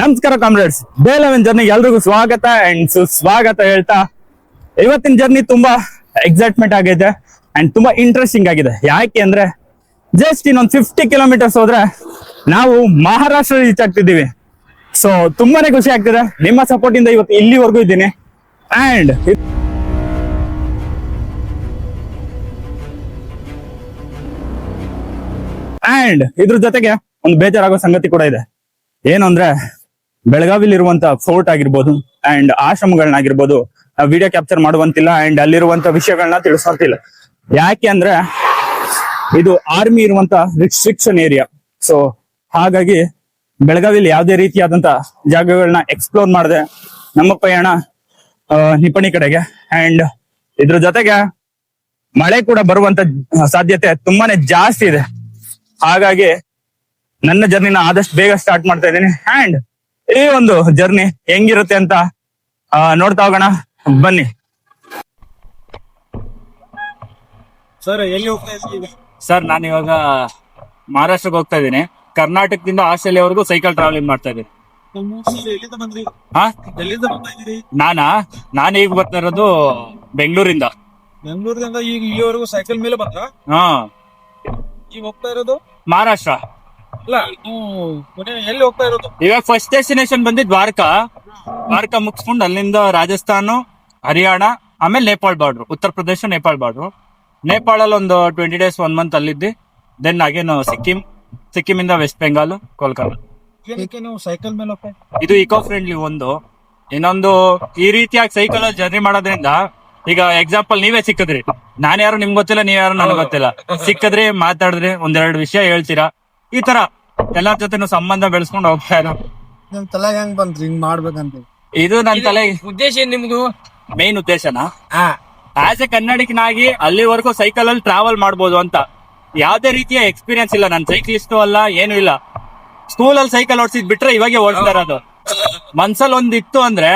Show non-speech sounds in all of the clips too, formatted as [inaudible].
ನಮಸ್ಕಾರ comrades day eleven journey ಎಲ್ರಿಗೂ ಸ್ವಾಗತ ಅಂಡ್ ಸುಸ್ವಾಗತ ಹೇಳ್ತಾ, ಇವತ್ತಿನ ಜರ್ನಿ ತುಂಬಾ ಎಕ್ಸೈಟ್ಮೆಂಟ್ ಆಗಿದೆ ಅಂಡ್ ತುಂಬಾ ಇಂಟ್ರೆಸ್ಟಿಂಗ್ ಆಗಿದೆ. ಯಾಕೆ ಅಂದ್ರೆ ಜಸ್ಟ್ ಇನ್ನೊಂದು ಫಿಫ್ಟಿ ಕಿಲೋಮೀಟರ್ಸ್ ಹೋದ್ರೆ ನಾವು ಮಹಾರಾಷ್ಟ್ರ ರೀಚ್ ಆಗ್ತಿದ್ದೀವಿ. ಸೊ ತುಂಬಾನೇ ಖುಷಿ ಆಗ್ತಿದೆ. ನಿಮ್ಮ ಸಪೋರ್ಟ್ ಇಂದ ಇವತ್ತು ಇಲ್ಲಿವರೆಗೂ ಇದ್ದೀನಿ. ಅಂಡ್ ಅಂಡ್ ಇದ್ರ ಜೊತೆಗೆ ಒಂದು ಬೇಜಾರಾಗೋ ಸಂಗತಿ ಕೂಡ ಇದೆ. ಏನು ಅಂದ್ರೆ ಬೆಳಗಾವಿಲಿ ಇರುವಂತ ಫೋರ್ಟ್ ಆಗಿರ್ಬೋದು ಅಂಡ್ ಆಶ್ರಮಗಳನ್ನಾಗಿರ್ಬೋದು ವಿಡಿಯೋ ಕ್ಯಾಪ್ಚರ್ ಮಾಡುವಂತಿಲ್ಲ ಅಂಡ್ ಅಲ್ಲಿರುವಂತ ವಿಷಯಗಳನ್ನ ತಿಳಿಸಂತಿಲ್ಲ ಯಾಕೆ ಅಂದ್ರೆ ಇದು ಆರ್ಮಿ ಇರುವಂತ ರಿಸ್ಟ್ರಿಕ್ಷನ್ ಏರಿಯಾ ಸೊ ಹಾಗಾಗಿ ಬೆಳಗಾವಿಲಿ ಯಾವುದೇ ರೀತಿಯಾದಂತ ಜಾಗಗಳನ್ನ ಎಕ್ಸ್ಪ್ಲೋರ್ ಮಾಡದೆ ನಮ್ಮ ಪಯಣ ನಿಪಣಿ ಕಡೆಗೆ ಅಂಡ್ ಇದ್ರ ಜೊತೆಗೆ ಮಳೆ ಕೂಡ ಬರುವಂತ ಸಾಧ್ಯತೆ ತುಂಬಾನೇ ಜಾಸ್ತಿ ಇದೆ. ಹಾಗಾಗಿ ನನ್ನ ಜರ್ನಿನ ಆದಷ್ಟು ಬೇಗ ಸ್ಟಾರ್ಟ್ ಮಾಡ್ತಾ ಇದ್ದೀನಿ. ಅಂಡ್ ಈ ಒಂದು ಜರ್ನಿ ಹೆಂಗಿರುತ್ತೆ ಅಂತ ಆ, ನೋಡ್ತಾ ಹೋಗೋಣ. ಬನ್ನಿ. ಸರ್ ಎಲ್ಲಿ ಹೋಗ್ತಾ ಇದ್ದೀವಿ ಸರ್ ನಾನು ಇವಾಗ ಮಹಾರಾಷ್ಟ್ರಕ್ಕೆ ಹೋಗ್ತಾ ಇದ್ದೀನಿ. ಕರ್ನಾಟಕದಿಂದ ಆಸ್ಟ್ರೇಲಿಯಾವರೆಗೂ ಸೈಕಲ್ ಟ್ರಾವೆಲಿಂಗ್ ಮಾಡ್ತಾ ಇದ್ದೀನಿ. ನಾನಾ? ನಾನು ಈಗ ಬರ್ತಾ ಇರೋದು ಬೆಂಗಳೂರಿಂದ. ಬೆಂಗಳೂರಿಂದ ಈಗ ಇಲ್ಲಿವರೆಗೂ ಸೈಕಲ್ ಮೇಲೆ ಬರ್ತಾ ಹಾ. ಈಗ ಹೋಗ್ತಾ ಇರೋದು? ಮಹಾರಾಷ್ಟ್ರ. ಅಲ್ಲ ನೀವು ಕೊನೆ ಎಲ್ಲಿ ಹೋಗ್ತಾ ಇರೋದು? ಇವಾಗ ಫಸ್ಟ್ ಡೆಸ್ಟಿನೇಷನ್ ಬಂದಿದ್ ದ್ವಾರಕಾ. ದ್ವಾರಕಾ ಮುಗಿಸ್ಕೊಂಡು ಅಲ್ಲಿಂದ ರಾಜಸ್ಥಾನ ಹರಿಯಾಣ ಆಮೇಲೆ ನೇಪಾಳ ಬಾರ್ಡ್ರು ಉತ್ತರ ಪ್ರದೇಶ ನೇಪಾಳ ಬಾರ್ಡ್ರು ನೇಪಾಳಲ್ಲಿ ಒಂದು ಟ್ವೆಂಟಿ ಡೇಸ್ ಒನ್ ಮಂತ್ ಅಲ್ಲಿದ್ದೆ. ದೆನ್ ಅಗೇನ್ ಸಿಕ್ಕಿಂ ಸಿಕ್ಕಿಂ ಇಂದ ವೆಸ್ಟ್ ಬೆಂಗಾಲ್ ಕೋಲ್ಕತ್ತಾ ಸೈಕಲ್ ಮೇಲೆ ಇದು ಇಕೋ ಫ್ರೆಂಡ್ಲಿ ಒಂದು. ಇನ್ನೊಂದು ಈ ರೀತಿಯಾಗಿ ಸೈಕಲ್ ಜರ್ನಿ ಮಾಡೋದ್ರಿಂದ ಈಗ ಎಕ್ಸಾಂಪಲ್ ನೀವೇ ಸಿಕ್ಕಿದ್ರಿ. ನಾನ್ ಯಾರು ನಿಮ್ಗೆ ಗೊತ್ತಿಲ್ಲ ನೀವ್ ಯಾರು ನನಗೆ ಗೊತ್ತಿಲ್ಲ. ಸಿಕ್ಕಿದ್ರಿ ಮಾತಾಡಿದ್ರಿ ಒಂದೆರಡು ವಿಷಯ ಹೇಳ್ತೀರಾ? ಈ ತರ ಎಲ್ಲಾರ ಜೊತೆನೂ ಸಂಬಂಧ ಬೆಳೆಸ್ಕೊಂಡು ಹೋಗ್ತಾ ಇರೋ. ನಿಮ್ ತಲೆ ಹೆಂಗ್ ಬಂತ್ರಿ ಹಿಂಗ್ ಮಾಡ್ಬೇಕಂತ. ಇದು ನನ್ನ ತಲೆ ಉದ್ದೇಶ ಏನ್ ನಿಮ್ದು? ಮೇನ್ ಉದ್ದೇಶನಾ? ಹಾ ಆಸ್ ಎ ಕನ್ನಡಿಕನಾಗಿ ಅಲ್ಲಿವರೆಗೂ ಸೈಕಲ್ ಅಲ್ಲಿ ಟ್ರಾವೆಲ್ ಮಾಡ್ಬೋದು ಅಂತ. ಯಾವ್ದೇ ರೀತಿಯ ಎಕ್ಸ್ಪೀರಿಯನ್ಸ್ ಇಲ್ಲ. ನಾನು ಸೈಕ್ಲಿಸ್ಟ್ ಅಲ್ಲ ಏನು ಇಲ್ಲ. ಸ್ಕೂಲ್ ಅಲ್ಲಿ ಸೈಕಲ್ ಓಡಿಸಿದ್ ಬಿಟ್ರೆ ಇವಾಗೆ ಓಡಿಸ್ತಾ ಇರೋದು. ಮನ್ಸಲ್ ಒಂದ್ ಇತ್ತು ಅಂದ್ರೆ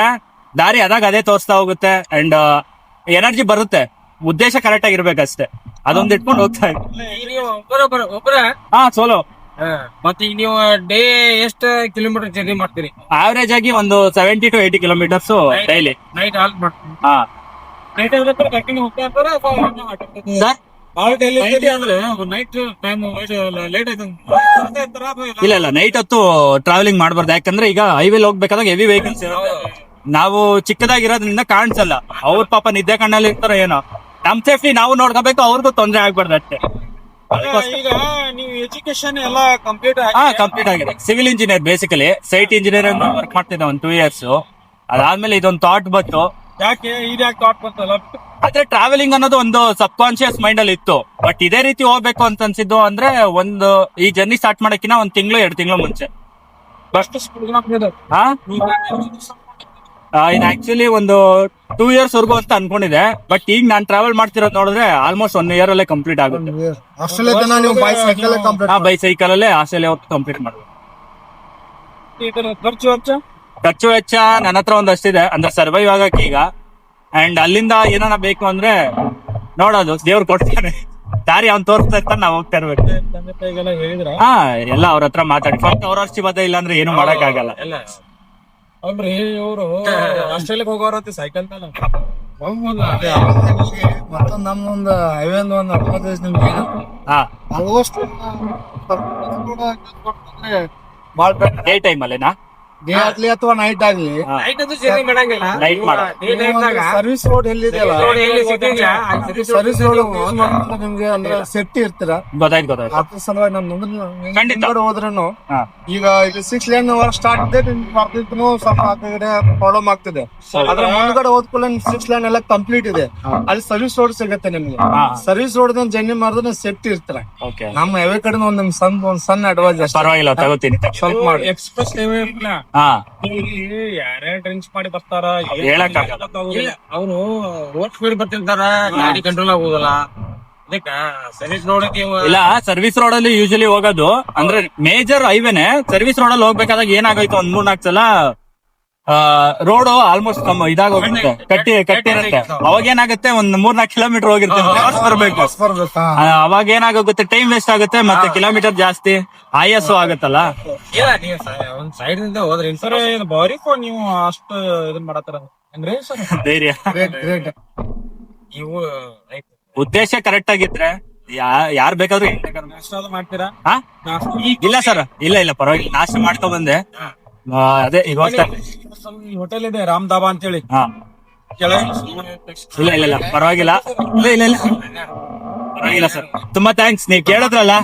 ದಾರಿ ಅದಾಗ ಅದೇ ತೋರಿಸ್ತಾ ಹೋಗುತ್ತೆ. ಅಂಡ್ ಎನರ್ಜಿ ಬರುತ್ತೆ. ಉದ್ದೇಶ ಕರೆಕ್ಟ್ ಆಗಿರ್ಬೇಕಷ್ಟೇ. ಅದೊಂದ್ ಇಟ್ಕೊಂಡು ಹೋಗ್ತಾ ಇದ್ದೆ. ಈಗ ನೀವು ಒಬ್ಬರ ಒಬ್ಬರ ಒಬ್ಬರ ಹಾ ಸೋಲೋ ಮತ್ತೆ ಈಗ ನೀವು ಡೇ ಎಷ್ಟು ಕಿಲೋಮೀಟರ್ ಜರ್ನಿ ಮಾಡ್ತೀರಿ? ಆವರೇಜ್ ಆಗಿ ಒಂದು seventy to eighty kilometres daily night halt ಹಾ. ನೈಟ್ ಕಂಟಿನ್ಯೂ ಹೋಗ್ತಾ ಇರ್ತಾರ ಸರ್ ಇಲ್ಲ? ಇಲ್ಲ ನೈಟ್ ಹೊತ್ತು ಟ್ರಾವೆಲಿಂಗ್ ಮಾಡಬಾರ್ದು. ಯಾಕಂದ್ರೆ ಈಗ ಹೈವೇಲಿ ಹೋಗ್ಬೇಕಾದಾಗ ಹೆವಿ ವೆಹಿಕಲ್ಸ್ ನಾವು ಚಿಕ್ಕದಾಗಿರೋದ್ರಿಂದ ಕಾಣಿಸಲ್ಲ. ಅವ್ರ ಪಾಪ ನಿದ್ದೆ ಕಣ್ಣಲ್ಲಿ ಇರ್ತಾರ ಏನೋ. ನಮ್ ಸೇಫ್ಟಿ ನಾವು ನೋಡ್ಕೋಬೇಕು ಅವ್ರಿಗೂ ತೊಂದರೆ ಆಗ್ಬಾರ್ದು ಅಷ್ಟೇ. ಈಗ ನೀವು ಎಜುಕೇಶನ್ ಎಲ್ಲ ಕಂಪ್ಲೀಟ್ ಹಾ ಕಂಪ್ಲೀಟ್ ಆಗಿದೆ. Civil engineer basically site engineer work ಮಾಡ್ತಿದ್ದೆ ಒಂದು ಟೂ ಇಯರ್ಸ್ ಅದಾದ್ಮೇಲೆ ಇದೊಂದು ಥಾಟ್ ಬಂತು. ಯಾಕೆ? ಇದ್ಯಾಕೆ ಥಾಟ್ ಬಂತಲ್ಲ? ಆದ್ರೆ ಟ್ರಾವೆಲಿಂಗ್ ಅನ್ನೋದು ಒಂದು ಸಬ್ ಕಾನ್ಶಿಯಸ್ ಮೈಂಡ್ ಅಲ್ಲಿ ಇತ್ತು. ಬಟ್ ಇದೇ ರೀತಿ ಹೋಗ್ಬೇಕು ಅಂತ ಅನ್ಸಿದ್ದು ಅಂದ್ರೆ ಒಂದು ಈ ಜರ್ನಿ ಸ್ಟಾರ್ಟ್ ಮಾಡಕ್ಕಿನ ಒಂದ್ ತಿಂಗಳು ಎರಡು ತಿಂಗಳು ಮುಂಚೆ. ಹಾ? ಆ, ಇದು ಆಕ್ಚುಲಿ ಒಂದು ಟೂ ಇಯರ್ಸ್ ವರ್ಗು ಅಂತ ಅನ್ಕೊಂಡಿದೆ ಬಟ್ ಈಗ ನಾನ್ ಟ್ರಾವೆಲ್ ಮಾಡ್ತಿರೋದು ನೋಡಿದ್ರೆ ಆಲ್ಮೋಸ್ಟ್ ಒನ್ ಇಯರ್ ಅಲ್ಲೇ ಕಂಪ್ಲೀಟ್ ಆಗುತ್ತೆ. ಬೈಸೈಕಲ್ ತನ ನೀವು ಬೈಕ್ ಕಂಪ್ಲೀಟ್ ಹಾ ಬೈ ಸೈಕಲ್ ಅಲ್ಲೇ ಆಸ್ಟ್ರೇಲಿಯಾ ಹೊತ್ತು ಕಂಪ್ಲೀಟ್ ಮಾಡ್ಬೇಕು ಖರ್ಚು ವೆಚ್ಚ? ಖರ್ಚು ವೆಚ್ಚ ನನ್ನ ಹತ್ರ ಒಂದಷ್ಟಿದೆ ಅಂದ್ರೆ ಸರ್ವೈವ್ ಆಗಕ್ಕೆ ಈಗ. ಅಂಡ್ ಅಲ್ಲಿಂದ ಏನಾನ ಬೇಕು ಅಂದ್ರೆ ನೋಡೋದು. ದೇವ್ರು ಕೊಡ್ತಾನೆ ದಾರಿ ಅವ್ನ್ ತೋರಿಸ್ತಾ ಇರ್ತಾನೆ ನಾವ್ ಹೋಗ್ತಾ ಇರ್ಬೇಕು. ಹಾ ಎಲ್ಲ ಅವ್ರ ಹತ್ರ ಮಾತಾಡಿ. ಫಸ್ಟ್ ಅವ್ರ ಬದ ಇಲ್ಲ ಅಂದ್ರೆ ಏನು ಮಾಡಕ್ ಆಗಲ್ಲ ಅಲ್ರಿ ಇವರು ಆಸ್ಟ್ರೇಲಿಯಾಕ್ ಹೋಗೋರತಿ ಸೈಕಲ್ ಮೇಲೆ ಮತ್ತೊಂದ್ ನಮ್ದೊಂದು ಹೈವೇ ಒಂದು ನಿಮ್ಗೆ ಹಾ. ಆಲ್ಮೋಸ್ಟ್ ಭಾಳ ಡೇ ಟೈಮ್ ಅಲ್ಲೇನಾ? ಡೇ ಆಗ್ಲಿ ಅಥವಾ ನೈಟ್ ಆಗ್ಲಿ ನೈಟ್ ಅಂತೂ ಜರ್ನಿ ಮಾಡಂಗಿಲ್ಲ ನೈಟ್ ಮಾಡ. ಸರ್ವಿಸ್ ರೋಡ್ ಎಲ್ಲಿದೆಯಲ್ಲ? ಸರ್ವಿಸ್ ರೋಡ್ ನಿಮ್ಗೆ ಅಂದ್ರೆ ಸೇಫ್ಟಿ ಇರ್ತೀರ? ಗೊತ್ತಾಯ್ತು ಗೊತ್ತಾಯ್ತು. ಅದ್ರ ಸಲುವಾಗಿ ನಾನು ಖಂಡಿತ. ಮುಂದೆ ಹೋದ್ರೂ ಈಗ ಇದು ಸಿಕ್ಸ್ ಲೇನ್ ಸ್ಟಾರ್ಟ್ ಇದೆ ನಿಮ್ಗೆ ಬರ್ತಿತ್ತು ಸ್ವಲ್ಪ ಆ ಕಡೆ ಪ್ರಾಬ್ಲಮ್ ಆಗ್ತಿದೆ. ಅದ್ರ ಮುಂದ್ಗಡೆ ಹೋದ್ಕೊಳ್ಳೆ ಸಿಕ್ಸ್ ಲೈನ್ ಎಲ್ಲ ಕಂಪ್ಲೀಟ್ ಇದೆ. ಅಲ್ಲಿ ಸರ್ವಿಸ್ ರೋಡ್ ಸಿಗುತ್ತೆ ನಿಮ್ಗೆ. ಸರ್ವಿಸ್ ರೋಡ್ ಜರ್ನಿ ಮಾಡಿದ್ರೆ ಸೇಫ್ಟಿ ಇರ್ತೀರ? ಓಕೆ ನಮ್ಮ ಯಾವ ಕಡೆ ಒಂದ್ ನಿಮ್ ಸಣ್ಣ ಒಂದ್ ಸಣ್ಣ ಅಡ್ವೈಸ್ ಪರವಾಗಿಲ್ಲ ತಗೋತೀನಿ ಸ್ವಲ್ಪ ಮಾಡಿ. ಎಕ್ಸ್ಪ್ರೆಸ್ ಹೈವೇ ಹಾ. ಇಲ್ಲಿ ಯಾರ್ಯಾರು ಡ್ರಿಂಕ್ಸ್ ಮಾಡಿ ಬರ್ತಾರ. ಇಲ್ಲ ಅವರು ರೋಡ್ ಸ್ಪೀಡ್ ಬರ್ತಿರ್ತಾರ ಗಾಡಿ ಕಂಟ್ರೋಲ್ ಆಗೋದಲ್ಲ. ಅದಕ್ಕ ಸರ್ವಿಸ್ ರೋಡ್ ಇಲ್ಲ ಸರ್ವಿಸ್ ರೋಡ್ ಅಲ್ಲಿ ಯೂಶಲಿ ಹೋಗೋದು. ಅಂದ್ರೆ ಮೇಜರ್ ಹೈವೇನೆ ಸರ್ವಿಸ್ ರೋಡ್ ಅಲ್ಲಿ ಹೋಗ್ಬೇಕಾದಾಗ ಏನಾಗೋಯ್ತು ಒಂದ್ ಮೂರ್ನಾಲ್ಕು ಸಲ ರೋಡ್ ಆಲ್ಮೋಸ್ಟ್ ನಮ್ಮ ಇದಾಗೋಗುತ್ತೆ. ಕಟ್ಟಿ ಕಟ್ಟಿ ಇರುತ್ತೆ ಅವಾಗ ಏನಾಗುತ್ತೆ? ಒಂದ್ ಮೂರ್ನಾಲ್ಕು ಕಿಲೋಮೀಟರ್ ಹೋಗಿರ್ತೇವೆ. ಬರ್ಬೇಕು. ಅವಾಗ ಏನಾಗುತ್ತೆ ಟೈಮ್ ವೇಸ್ಟ್ ಆಗುತ್ತೆ ಮತ್ತೆ ಕಿಲೋಮೀಟರ್ ಜಾಸ್ತಿ ಆಯಾಸು ಆಗುತ್ತಲ್ಲ? ಇಲ್ಲ ನೀವು ಒಂದ್ ಸೈಡ್ನಿಂದ ಹೋದ್ರಿ ಸರ್ ಇದು ಬಾರಿಕೋ ನೀವು ಅಷ್ಟು ಇದನ್ ಮಾಡತ್ತಾರ ಅಂದ್ರೆ ಸರ್ ಧೈರ್ಯ. ಇವು ಉದ್ದೇಶ ಕರೆಕ್ಟ್ ಆಗಿದ್ರೆ ಯಾರ್ ಬೇಕಾದ್ರೂ ಮಾಡ್ತೀರಾ? ಇಲ್ಲ ಸರ್ ಇಲ್ಲ ಇಲ್ಲ ಪರವಾಗಿಲ್ಲ. ನಾಶ ಮಾಡ್ಕೊ ಬಂದೆ. ಅದೇ ಈಗ ಹೋಟೆಲ್ ಇದೆ ರಾಮ್ ದಾಬಾ ಅಂತೇಳಿ. ಹಾ. ಇಲ್ಲ ಇಲ್ಲ ಇಲ್ಲ ಪರವಾಗಿಲ್ಲ. ಇಲ್ಲ ಇಲ್ಲ ಇಲ್ಲ. ಪರವಾಗಿಲ್ಲ ಸರ್. ತುಂಬಾ ಥ್ಯಾಂಕ್ಸ್ ನೀವು ಕೇಳಿದ್ರಲ್ಲ?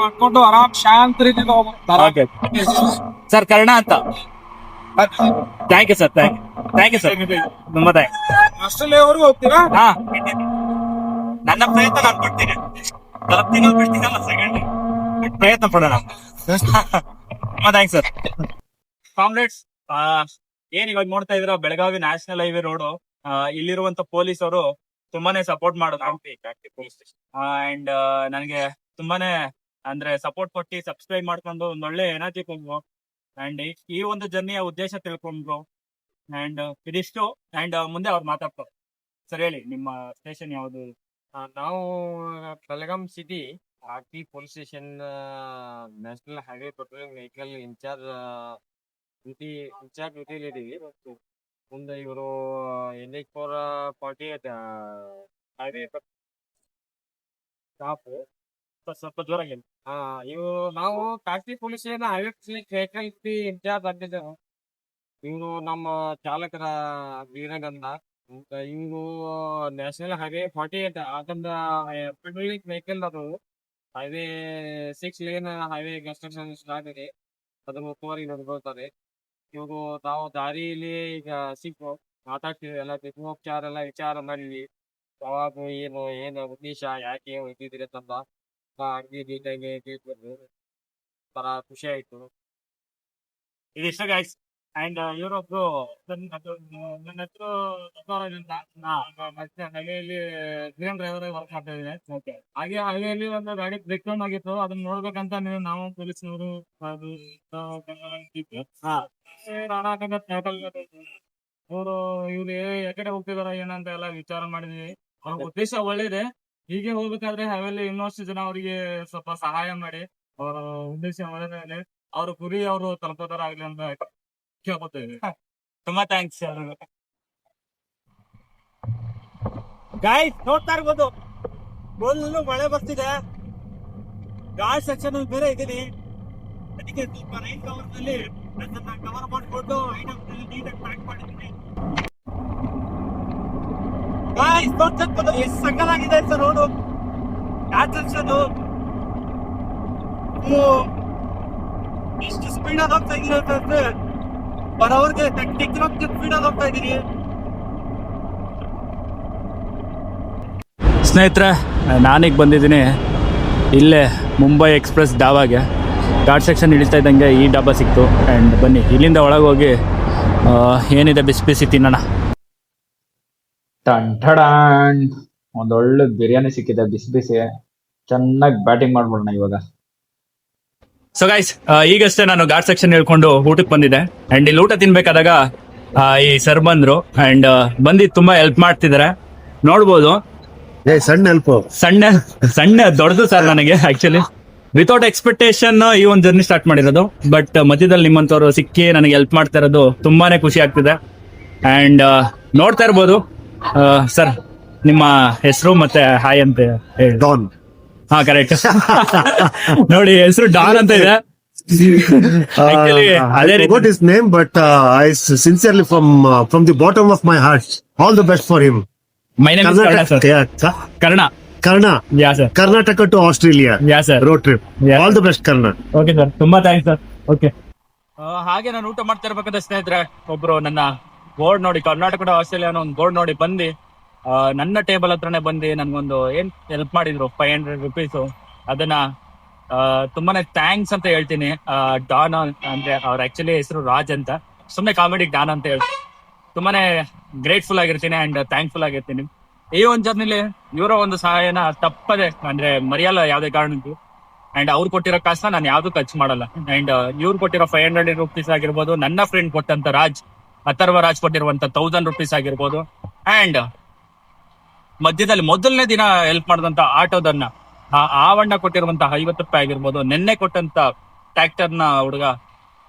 ಮಾಡ್ಕೊಂಡು ಆರಾಮ್ ಶಾಂತ ರೀತಿ ಸರ್ ಕರ್ಣ ಅಂತ. Thank you sir thank thank you sir ತುಂಬಾ ಥ್ಯಾಂಕ್ಸ್ ಆಸ್ಟ್ರೇಲಿಯಾವರೆಗೂ ಹೋಗ್ತೀರಾ? ಹಾ. ನನ್ನ ಪ್ರಯತ್ನ ನಾನು ಕೊಡ್ತೀನಿ ತಲುಪ್ತೀನಿ ಬಿಡ್ತೀನಲ್ಲ ಸೆಕೆಂಡ್ ಪ್ರಯತ್ನ ಪಡೋಣ. [laughs] ತುಂಬಾ ಥ್ಯಾಂಕ್ಸ್ ಸರ್ ಕಾಮ್ರೇಡ್ಸ್ ಏನ್ ಇವಾಗ ನೋಡ್ತಾ ಇದ್ರ ಬೆಳಗಾವಿ ನ್ಯಾಷನಲ್ ಹೈವೇ ರೋಡ್ ಇಲ್ಲಿರುವಂತ ಪೊಲೀಸ್ ಅವರು ತುಂಬಾನೇ ಸಪೋರ್ಟ್ ಮಾಡೋದು. ಅಂಡ್ ನನಗೆ ತುಂಬಾನೇ ಅಂದ್ರೆ ಸಪೋರ್ಟ್ ಕೊಟ್ಟು ಸಬ್ಸ್ಕ್ರೈಬ್ ಮಾಡ್ಕೊಂಡು ಒಂದೊಳ್ಳೆ ಎನರ್ಜಿ ಕೊಂಡ್ರು ಅಂಡ್ ಈ ಒಂದು ಜರ್ನಿಯ ಉದ್ದೇಶ ತಿಳ್ಕೊಂಡ್ರು. ಅಂಡ್ ಇದಿಷ್ಟು. ಅಂಡ್ ಮುಂದೆ ಅವ್ರು ಮಾತಾಡ್ತಾರೆ. ಸರ್ ಹೇಳಿ, ನಿಮ್ಮ ಸ್ಟೇಷನ್ ಯಾವುದು? ನಾವು Belgaum city RT police station national highway patrolling vehicle in charge duty in charge ಡ್ಯೂಟಿಲಿ ಇದ್ದೀವಿ ಮುಂದೆ ಇವರು N H four forty highway stop ಸ್ವಲ್ಪ ಜೋರಾಗಿ ಹಾ ಇವು ನಾವು ಖಾಸಗಿ ಪೊಲೀಸ್ ಹೈವೇ ವೆಹಿಕಲ್ ಇನ್ಚಾರ್ಜ್ ಆಗಿದ್ದೇವೆ ಇವರು ನಮ್ಮ ಚಾಲಕರ ವೀರಗಂಧ. ಇವರು ನ್ಯಾಷನಲ್ ಹೈವೇ ಫಾರ್ಟಿ ಏಟ್ ಅದೊಂದು ಪೆಟ್ರೋಲಿಂಗ್ ವೆಹಿಕಲ್ ಅದು. Highway six lane highway construction start ಇದೆ. ಅದನ್ನು ಒತ್ತುವರಿ ನಡೆದುಕೊಳ್ತಾರೆ ಇವರು ನಾವು ದಾರಿಯಲ್ಲಿ ಈಗ ಸಿಕ್ಕು ಮಾತಾಡ್ತೀವಿ ಎಲ್ಲ ತಿಪ್ಪೋಪಚಾರ ಎಲ್ಲ ವಿಚಾರ ಮಾಡಿದ್ವಿ ಯಾವಾಗ ಏನು ಏನು, ಉದ್ದೇಶ, ಯಾಕೆ ಇದ್ದಿದ್ದೀರಿ ಅಂತಂದ ಅಂಗಡಿ ನೀಟಾಗಿ ಕೇಳ್ಕೊಂಡು ತರ ಖುಷಿ ಆಯ್ತು. ಇದಿಷ್ಟು ಗೈಸ್ ಅಂಡ್ ಇವರೊಬ್ರು ನನ್ನ ಹೆಸರು ಬಸವರಾಜ್ ಅಂತ ಮತ್ತೆ ಹಳ್ಳಿಯಲ್ಲಿ ಡ್ರೀಮ್ ಡ್ರೈವರ್ ವರ್ಕ್ ಮಾಡ್ತಾ ಇದ್ದೀನಿ. ಹಾಗೆ ಹಳ್ಳಿಯಲ್ಲಿ ಒಂದು ಗಾಡಿ ಬ್ರೇಕ್ ಡೌನ್ ಆಗಿತ್ತು. ಅದನ್ನ ನೋಡ್ಬೇಕಂತ ನೀವು ನಾವು ಪೊಲೀಸ್ನವರು ಅದು ಅವರು ಇವ್ರು ಯಾಕಡೆ ಹೋಗ್ತಿದಾರ ಏನಂತ ಎಲ್ಲ ವಿಚಾರ ಮಾಡಿದ್ವಿ. ಅವ್ರ ಉದ್ದೇಶ ಒಳ್ಳೇದೆ. ಹೀಗೆ ಹೋಗ್ಬೇಕಾದ್ರೆ ಹಾವೇಲಿ ಇನ್ನಷ್ಟು ಜನ ಅವರಿಗೆ ಸ್ವಲ್ಪ ಸಹಾಯ ಮಾಡಿ. ಅವರ ಉದ್ದೇಶ ಒಳ್ಳೇದೇ ಅವ್ರ ಗುರಿ ಅವರು ತಲುಪೋದಾರ ಆಗ್ಲಿ ಅಂತ ಕೇಳ್ಕೊತೇವೆ ತುಂಬಾ ಥ್ಯಾಂಕ್ಸ್ ಗಾಯ್ಸ್ ನೋಡ್ತಾ ಇರ್ಬೋದು ಫುಲ್ಲು ಮಳೆ ಬರ್ತಿದೆ ಗಾಡ್ ಸೆಕ್ಷನ್ ಬೇರೆ ಇದ್ದೀನಿ ಅದಕ್ಕೆ ಸ್ವಲ್ಪ ರೈನ್ ಕವರ್ನಲ್ಲಿ ಅದನ್ನ ಕವರ್ ಮಾಡ್ಕೊಂಡು ಐಟಮ್ಸ್ ನೀಟಾಗಿ ಪ್ಯಾಕ್ ಮಾಡಿದ್ದೀನಿ ಗಾಯ್ಸ್ ನೋಡ್ತಾ ಇರ್ಬೋದು ಎಷ್ಟು ಸಕ್ಕಲಾಗಿದೆ ಸೆಕ್ಷನ್ ಸ್ಪೀಡ್ ಹೋಗ್ತಾ ಇದೀನಿ ಅಂತಂದ್ರೆ ಪರ್ ಅವರ್ಗೆ ತರ್ಟಿ ಕಿಲೋಮೀಟರ್ ಸ್ಪೀಡ್ ಆಗಿ ಹೋಗ್ತಾ ಇದೀನಿ ಸ್ನೇಹಿತರೆ ನಾನೀಗ ಬಂದಿದ್ದೀನಿ ಇಲ್ಲೇ ಮುಂಬೈ ಎಕ್ಸ್ಪ್ರೆಸ್ ಡಾಬಾಗೆ. ಘಾಟ್ ಸೆಕ್ಷನ್ ಇಳಿತಾ ಇದ್ದಂಗೆ ಈ ಡಾಬಾ ಸಿಕ್ತು. ಆ್ಯಂಡ್ ಬನ್ನಿ ಇಲ್ಲಿಂದ ಒಳಗೆ ಹೋಗಿ ಆ, ಏನಿದೆ ಬಿಸಿ ಬಿಸಿ ತಿನ್ನೋಣ. ಟನ್ ಟಡಾನ್. ಒಂದೊಳ್ಳೆ ಬಿರಿಯಾನಿ ಸಿಕ್ಕಿದೆ ಬಿಸಿ ಬಿಸಿ ಚೆನ್ನಾಗಿ ಬ್ಯಾಟಿಂಗ್ ಮಾಡ್ಬಿಡೋಣ ಇವಾಗ. ಸೊ ಗೈಸ್ ಈಗಷ್ಟೇ ನಾನು ಘಾಟ್ ಸೆಕ್ಷನ್ ಹೇಳ್ಕೊಂಡು ಊಟಕ್ಕೆ ಬಂದಿದ್ದೆ. ಅಂಡ್ ಇಲ್ಲಿ ಊಟ ತಿನ್ಬೇಕಾದಾಗ ಈ ಸರ್ ಬಂದ್ರು. ಅಂಡ್ ಬಂದಿ ತುಂಬಾ ಹೆಲ್ಪ್ ಮಾಡ್ತಿದ್ದಾರೆ. ನೋಡ್ಬೋದು. ಏ ಸಣ್ಣ ಹೆಲ್ಪ್ ಸಣ್ಣ ಸಣ್ಣ ದೊಡ್ಡದು ಸರ್ ನನಗೆ ಆಕ್ಚುಲಿ ವಿತೌಟ್ ಎಕ್ಸ್ಪೆಕ್ಟೇಷನ್ ಈ ಒಂದು ಜರ್ನಿ ಸ್ಟಾರ್ಟ್ ಮಾಡಿರೋದು. ಬಟ್ ಮಧ್ಯದಲ್ಲಿ ನಿಮ್ಮಂತವ್ರು ಸಿಕ್ಕಿ ನನಗೆ ಹೆಲ್ಪ್ ಮಾಡ್ತಾ ಇರೋದು ತುಂಬಾನೇ ಖುಷಿ ಆಗ್ತಿದೆ. ಅಂಡ್ ನೋಡ್ತಾ ಇರ್ಬೋದು. ಸರ್ ನಿಮ್ಮ ಹೆಸರು ಮತ್ತೆ ಹಾಯ್ ಅಂತ ಹೇಳಿ. ಡಾನ್ ಹಾ ಕರೆಕ್ಟ್ ನೋಡಿ ಹೆಸರು ಡಾನ್ ಅಂತ ಇದೆ. Is name but from from bottom of my heart best my Karnataka to Australia trip best okay ಹಾಗೆ ನಾನು ಊಟ ಮಾಡ್ತಾ ಇರ್ಬೇಕಾದ ಸ್ನೇಹಿತರೆ ಒಬ್ರು ನನ್ನ ಬೋರ್ಡ್ ನೋಡಿ ಕರ್ನಾಟಕ ಆಸ್ಟ್ರೇಲಿಯಾ ಒಂದು ಬೋರ್ಡ್ ನೋಡಿ ಬಂದಿ ನನ್ನ ಟೇಬಲ್ ಹತ್ರನೇ ಬಂದು ನನ್ಗೊಂದು ಏನ್ ಹೆಲ್ಪ್ ಮಾಡಿದ್ರು? ಫೈವ್ ಹಂಡ್ರೆಡ್ ರುಪೀಸ್ ಅದನ್ನ ತುಂಬಾನೇ ಥ್ಯಾಂಕ್ಸ್ ಅಂತ ಹೇಳ್ತೀನಿ. ಡಾನ್ ಅಂದ್ರೆ ಅವ್ರ ಆಕ್ಚುಲಿ ಹೆಸರು ರಾಜ್ ಅಂತ. ಸುಮ್ಮನೆ ಕಾಮಿಡಿ ಡಾನ್ ಅಂತ ಹೇಳ್ತೀನಿ ತುಂಬಾನೇ ಗ್ರೇಟ್ಫುಲ್ ಆಗಿರ್ತೀನಿ ಅಂಡ್ ಥ್ಯಾಂಕ್ಫುಲ್ ಆಗಿರ್ತೀನಿ. ಈ ಒಂದು ಜರ್ನಿಲಿ ಇವರ ಒಂದು ಸಹಾಯನ ತಪ್ಪದೆ, ಅಂದ್ರೆ ಮರೆಯಲ್ಲ ಯಾವ್ದೇ ಕಾರಣಕ್ಕೂ. ಅಂಡ್ ಅವ್ರು ಕೊಟ್ಟಿರೋ ಕಾಸನ್ನ ನಾನು ಯಾವ್ದು ಖರ್ಚು ಮಾಡಲ್ಲ. ಅಂಡ್ ಇವ್ರು ಕೊಟ್ಟಿರೋ ಫೈವ್ ಹಂಡ್ರೆಡ್ ರುಪೀಸ್ ಆಗಿರ್ಬೋದು, ನನ್ನ ಫ್ರೆಂಡ್ ಕೊಟ್ಟಂತ ರಾಜ್, ಅಥರ್ವ ರಾಜ್ ಕೊಟ್ಟಿರುವಂತ ತೌಸಂಡ್ ರುಪೀಸ್ ಆಗಿರ್ಬೋದು. ಅಂಡ್ ಮಧ್ಯದಲ್ಲಿ ಮೊದಲನೇ ದಿನ ಹೆಲ್ಪ್ ಮಾಡಿದಂತ ಆಟೋದನ್ನ ಆವಣ್ಣ ಕೊಟ್ಟಿರುವಂತ ಐವತ್ತು ರೂಪಾಯಿ ಆಗಿರ್ಬೋದು, ನಿನ್ನೆ ಕೊಟ್ಟಂತ ಟ್ರ್ಯಾಕ್ಟರ್ನ ಹುಡುಗ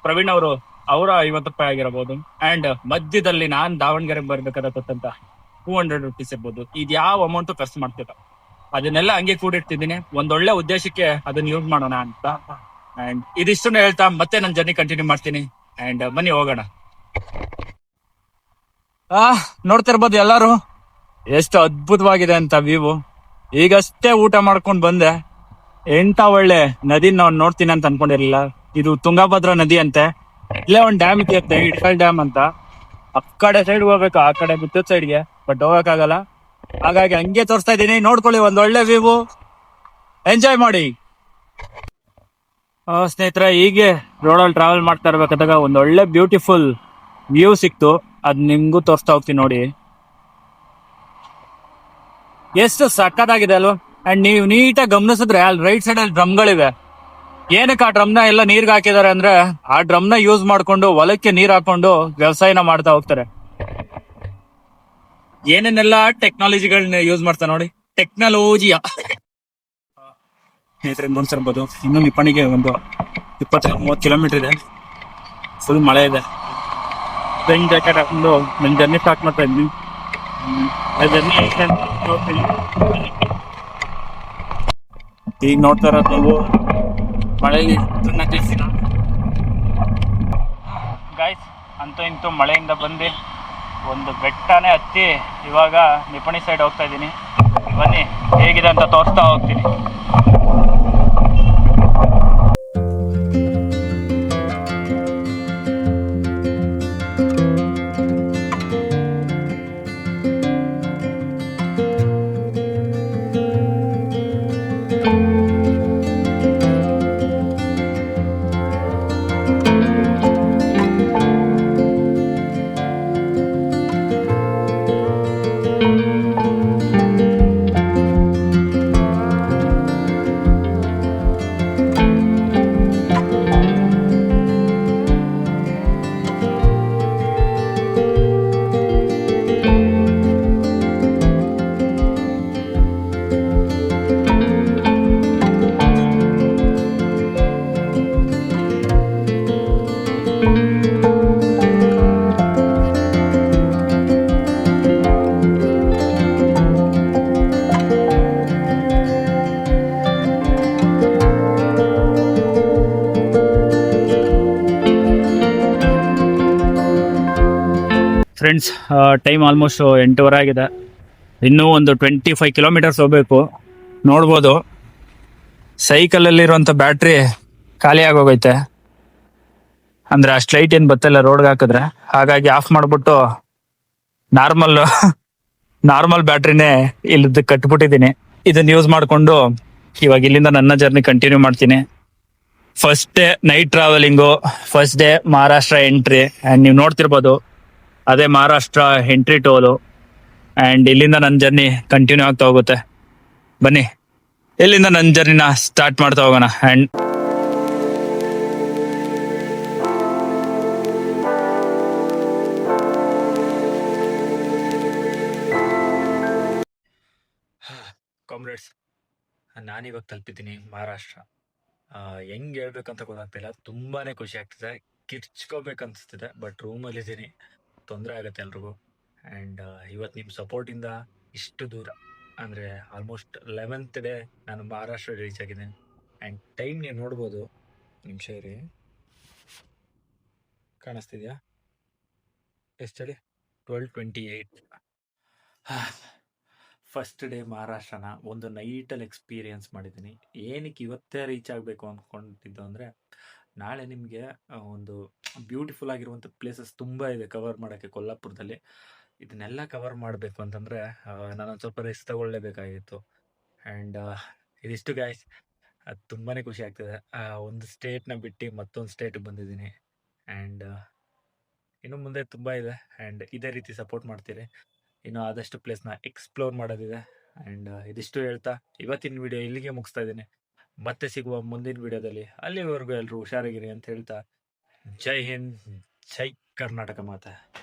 ಪ್ರವೀಣ್ ಅವರು, ಅವರ ಐವತ್ತು ರೂಪಾಯಿ ಆಗಿರಬಹುದು ಅಂಡ್ ಮಧ್ಯದಲ್ಲಿ ನಾನ್ ದಾವಣಗೆರೆಗೆ ಬರ್ಬೇಕಾದ ಕೊಟ್ಟಂತ ಟೂ ಹಂಡ್ರೆಡ್ ರುಪೀಸ್ ಇರ್ಬೋದು. ಇದು ಯಾವ ಅಮೌಂಟ್ ಖರ್ಚು ಮಾಡ್ತಿಲ್ಲ. ಅದನ್ನೆಲ್ಲ ಹಂಗೆ ಕೂಡಿಡ್ತಿದ್ದೀನಿ ಒಂದೊಳ್ಳೆ ಉದ್ದೇಶಕ್ಕೆ ಅದನ್ನ ಯೂಸ್ ಮಾಡೋಣ ಅಂತ. ಅಂಡ್ ಇದಿಷ್ಟು ಹೇಳ್ತಾ ಮತ್ತೆ ನನ್ನ ಜರ್ನಿ ಕಂಟಿನ್ಯೂ ಮಾಡ್ತೀನಿ. ಅಂಡ್ ಬನ್ನಿ ಹೋಗೋಣ. ಆ ನೋಡ್ತಿರ್ಬೋದು ಎಲ್ಲಾರು. ಎಷ್ಟು ಅದ್ಭುತವಾಗಿದೆ ಅಂತ ವ್ಯೂ ಈಗಷ್ಟೇ ಊಟ ಮಾಡ್ಕೊಂಡ್ ಬಂದೆ. ಎಂತ ಒಳ್ಳೆ ನದಿ ನಾವು ನೋಡ್ತೀನಿ ಅಂತ ಅನ್ಕೊಂಡಿರ್ಲಿಲ್ಲ. ಇದು ತುಂಗಭದ್ರಾ ನದಿ ಅಂತೆ. ಇಲ್ಲೇ ಒಂದ್ ಡ್ಯಾಮ್ ಇದೆಯಂತೆ ಇಡ್ಕಲ್ ಡ್ಯಾಮ್ ಅಂತ. ಆ ಕಡೆ ಸೈಡ್ ಹೋಗ್ಬೇಕು, ಆ ಕಡೆ ಬಿತ್ತ ಸೈಡ್ಗೆ ಬಟ್ ಹೋಗಕ್ಕಾಗಲ್ಲ. ಹಾಗಾಗಿ ಹಂಗೆ ತೋರಿಸ್ತಾ ಇದ್ದೀನಿ. ನೋಡ್ಕೊಳ್ಳಿ, ಒಂದ್ ಒಳ್ಳೆ ವ್ಯೂ ಎಂಜಾಯ್ ಮಾಡಿ. ಸ್ನೇಹಿತರೆ, ಹೀಗೆ ರೋಡಲ್ಲಿ ಟ್ರಾವೆಲ್ ಮಾಡ್ತಾ ಇರ್ಬೇಕಾದಾಗ ಒಂದ್ ಒಳ್ಳೆ ಬ್ಯೂಟಿಫುಲ್ ವ್ಯೂ ಸಿಕ್ತು. ಅದ್ ನಿಮ್ಗೂ ತೋರಿಸ್ತಾ ಹೋಗ್ತೀನಿ ನೋಡಿ. ಎಷ್ಟು ಸಕ್ಕತ್ತಾಗಿದೆ ಅಲ್ವಾ? ಅಂಡ್ ನೀವು ನೀಟಾಗಿ ಗಮನಿಸಿದ್ರೆ ಅಲ್ಲಿ ರೈಟ್ ಸೈಡ್ ಅಲ್ಲಿ ಡ್ರಮ್ಗಳಿವೆ. ಏನಕ್ಕೆ ಆ ಡ್ರಮ್ನ ಎಲ್ಲ ನೀರ್ಗೆ ಹಾಕಿದ್ದಾರೆ ಅಂದ್ರೆ ಆ ಡ್ರಮ್ನ ಯೂಸ್ ಮಾಡ್ಕೊಂಡು ಹೊಲಕ್ಕೆ ನೀರ್ ಹಾಕೊಂಡು ವ್ಯವಸಾಯನ ಮಾಡ್ತಾ ಹೋಗ್ತಾರೆ. ಏನೇನೆಲ್ಲ ಟೆಕ್ನಾಲಜಿಗಳನ್ನ ಯೂಸ್ ಮಾಡ್ತಾರೆ ನೋಡಿ. ಟೆಕ್ನಾಲಜಿಯ ಸ್ನೇಹಿತರೆ ನೋಡ್ತಿರ್ಬೋದು ಇನ್ನೂ ನಿಪ್ಪಣಿಗೆ ಒಂದು ಇಪ್ಪತ್ತೈದು ಮೂವತ್ತು ಕಿಲೋಮೀಟರ್ ಇದೆ. ಫುಲ್ ಮಳೆ ಇದೆ. ಜಾಕೆಟ್ ಹಾಕೊಂಡು ನನ್ನ ಜರ್ನಿ ಸ್ಟಾರ್ಟ್ ಮಾಡ್ತಾ ಇದ್ದೀನಿ. ಈಗ ನೋಡ್ತಾ ಇರೋದು ನೀವು ಮಳೆಯಲ್ಲಿ ಗಾಯ್ಸ್ ಅಂತೂ ಇಂತೂ ಮಳೆಯಿಂದ ಬಂದು ಒಂದು ಬೆಟ್ಟನೇ ಹತ್ತಿ ಇವಾಗ ನಿಪಣಿ ಸೈಡ್ ಹೋಗ್ತಾ ಇದ್ದೀನಿ. ಬನ್ನಿ, ಹೇಗಿದೆ ಅಂತ ತೋರಿಸ್ತಾ ಹೋಗ್ತೀನಿ. ಫ್ರೆಂಡ್ಸ್ ಟೈಮ್ ಆಲ್ಮೋಸ್ಟ್ ಎಂಟೂವರೆ ಆಗಿದೆ. ಇನ್ನೂ ಒಂದು ಟ್ವೆಂಟಿ ಫೈವ್ ಕಿಲೋಮೀಟರ್ಸ್ ಹೋಗ್ಬೇಕು. ನೋಡ್ಬೋದು. ಸೈಕಲಲ್ಲಿರುವಂಥ ಬ್ಯಾಟ್ರಿ ಖಾಲಿ ಆಗೋಗೈತೆ. ಅಂದ್ರೆ ಅಷ್ಟು ಲೈಟ್ ಏನು ಬತ್ತಲ್ಲ ರೋಡ್ಗೆ ಹಾಕಿದ್ರೆ. ಹಾಗಾಗಿ ಆಫ್ ಮಾಡ್ಬಿಟ್ಟು ನಾರ್ಮಲ್ ನಾರ್ಮಲ್ ಬ್ಯಾಟ್ರಿನೇ ಇಲ್ಲಿದ್ದು ಕಟ್ಬಿಟ್ಟಿದ್ದೀನಿ. ಇದನ್ನ ಯೂಸ್ ಮಾಡಿಕೊಂಡು ಇವಾಗ ಇಲ್ಲಿಂದ ನನ್ನ ಜರ್ನಿ ಕಂಟಿನ್ಯೂ ಮಾಡ್ತೀನಿ. First day night travelling first day Maharashtra entry and ನೀವು ನೋಡ್ತಿರ್ಬೋದು ಅದೇ ಮಹಾರಾಷ್ಟ್ರ ಎಂಟ್ರಿ ಟೋಲು ಅಂಡ್ ಇಲ್ಲಿಂದ ನನ್ನ ಜರ್ನಿ ಕಂಟಿನ್ಯೂ ಆಗ್ತಾ ಹೋಗುತ್ತೆ. ಬನ್ನಿ. ಇಲ್ಲಿಂದ ನನ್ನ ಜರ್ನಿನ ಸ್ಟಾರ್ಟ್ ಮಾಡ್ತಾ ಹೋಗೋಣ. ಅಂಡ್ ಕಾಮ್ರೇಡ್ಸ್ ನಾನಿವಾಗ ತಲುಪಿದ್ದೀನಿ ಮಹಾರಾಷ್ಟ್ರ. ಹೆಂಗ್ ಹೇಳ್ಬೇಕಂತ ಗೊತ್ತಾಗ್ತಿಲ್ಲ. ತುಂಬಾನೇ ಖುಷಿ ಆಗ್ತಿದೆ. ಕಿರ್ಚ್ಕೋಬೇಕನ್ಸ್ತಿದೆ ಬಟ್ ರೂಮಲ್ಲಿ ಇದ್ದೀನಿ ತೊಂದರೆ ಆಗುತ್ತೆ ಎಲ್ರಿಗೂ. ಆ್ಯಂಡ್ ಇವತ್ತು ನಿಮ್ಮ ಸಪೋರ್ಟಿಂದ ಇಷ್ಟು ದೂರ. ಅಂದರೆ ಆಲ್ಮೋಸ್ಟ್ ಲೆವೆಂತ್ ಡೇ ನಾನು ಮಹಾರಾಷ್ಟ್ರ ರೀಚ್ ಆಗಿದ್ದೀನಿ. ಆ್ಯಂಡ್ ಟೈಮ್ ನೀವು ನೋಡ್ಬೋದು. ನಿಮಿಷ ಇರಿ ಕಾಣಿಸ್ತಿದ್ಯಾ? ಎಷ್ಟು ಹೇಳಿ? Twelve twenty eight first day ಮಹಾರಾಷ್ಟ್ರನ ಒಂದು ನೈಟಲ್ಲಿ ಎಕ್ಸ್ಪೀರಿಯನ್ಸ್ ಮಾಡಿದ್ದೀನಿ. ಏನಕ್ಕೆ ಇವತ್ತೇ ರೀಚ್ ಆಗಬೇಕು ಅಂದ್ಕೊಂಡಿದ್ದು ಅಂದರೆ ನಾಳೆ ನಿಮಗೆ ಒಂದು ಬ್ಯೂಟಿಫುಲ್ ಆಗಿರುವಂಥ ಪ್ಲೇಸಸ್ ತುಂಬ ಇದೆ ಕವರ್ ಮಾಡೋಕ್ಕೆ ಕೊಲ್ಲಾಪುರದಲ್ಲಿ. ಇದನ್ನೆಲ್ಲ ಕವರ್ ಮಾಡಬೇಕು ಅಂತಂದರೆ ನಾನೊಂದು ಸ್ವಲ್ಪ ರೆಸ್ಟ್ ತಗೊಳ್ಳೇಬೇಕಾಗಿತ್ತು. ಆ್ಯಂಡ್ ಇದಿಷ್ಟು ಗಾಯ್ಸ್ ಅದು ತುಂಬಾ ಖುಷಿ ಆಗ್ತಿದೆ. ಒಂದು ಸ್ಟೇಟ್ನ ಬಿಟ್ಟು ಮತ್ತೊಂದು ಸ್ಟೇಟಿಗೆ ಬಂದಿದ್ದೀನಿ. ಆ್ಯಂಡ್ ಇನ್ನು ಮುಂದೆ ತುಂಬ ಇದೆ. ಆ್ಯಂಡ್ ಇದೇ ರೀತಿ ಸಪೋರ್ಟ್ ಮಾಡ್ತೀರಿ. ಇನ್ನು ಆದಷ್ಟು ಪ್ಲೇಸ್ನ ಎಕ್ಸ್ಪ್ಲೋರ್ ಮಾಡೋದಿದೆ. ಆ್ಯಂಡ್ ಇದಿಷ್ಟು ಹೇಳ್ತಾ ಇವತ್ತಿನ ವಿಡಿಯೋ ಇಲ್ಲಿಗೆ ಮುಗಿಸ್ತಾ ಇದ್ದೀನಿ. ಮತ್ತೆ ಸಿಗುವ ಮುಂದಿನ ವಿಡಿಯೋದಲ್ಲಿ ಅಲ್ಲಿವರೆಗೂ ಎಲ್ಲರೂ ಹುಷಾರಾಗಿರಿ ಅಂತ ಹೇಳ್ತಾ ಜೈ ಹಿಂದ್ ಜೈ ಕರ್ನಾಟಕ ಮಾತೆ.